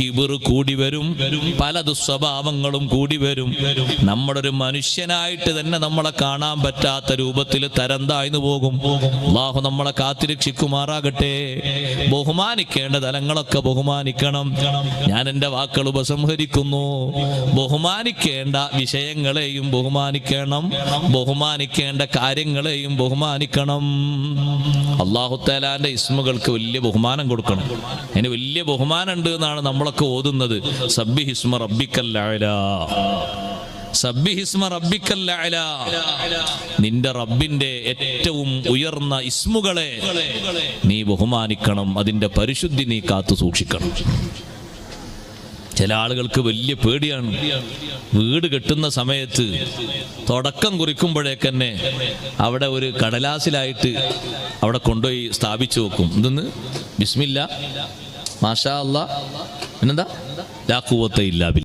കിബിർ കൂടി വരും. പല ദുസ്വഭാവങ്ങളും കൂടി വരും. നമ്മുടെ ഒരു മനുഷ്യനായിട്ട് തന്നെ നമ്മളെ കാണാൻ പറ്റാത്ത രൂപത്തിൽ തരം താഴ്ന്നു പോകും. അള്ളാഹു നമ്മളെ കാത്തിരക്ഷിക്കുമാറാകട്ടെ. ബഹുമാനിക്കേണ്ട തലങ്ങളൊക്കെ ബഹുമാനിക്കണം. ഞാൻ എന്റെ വാക്കുകൾ ഉപസംഹരിക്കുന്നു. ബഹുമാനിക്കേണ്ട വിഷയങ്ങളെയും ബഹുമാനിക്കണം. ബഹുമാനിക്കേണ്ട കാര്യങ്ങളെയും ബഹുമാനിക്കണം. അള്ളാഹു താലാന്റെ ഇസ്മുകൾക്ക് വലിയ ബഹുമാനം കൊടുക്കണം. അതിന് വലിയ ബഹുമാനം ഉണ്ട് എന്നാണ് നമ്മളൊക്കെ ഓതുന്നത് സബ്ബി ഹിസ്മ റബ്ബിക്കല്ല നിന്റെ റബ്ബിന്റെ ഏറ്റവും ഉയർന്ന ഇസ്മുകളെ നീ ബഹുമാനിക്കണം അതിന്റെ പരിശുദ്ധി നീ കാത്തു സൂക്ഷിക്കണം. ചില ആളുകൾക്ക് വലിയ പേടിയാണ്. വീട് കെട്ടുന്ന സമയത്ത് തുടക്കം കുറിക്കുമ്പോഴേക്കന്നെ അവിടെ ഒരു കടലാസിലായിട്ട് അവിടെ കൊണ്ടുപോയി സ്ഥാപിച്ചു വെക്കും. എന്തെന്ന്? ബിസ്മില്ല. മാഷാ അല്ല പിന്നെന്താ ലാക്കൂവത്തെ ഇല്ലാ ബില്ലാ.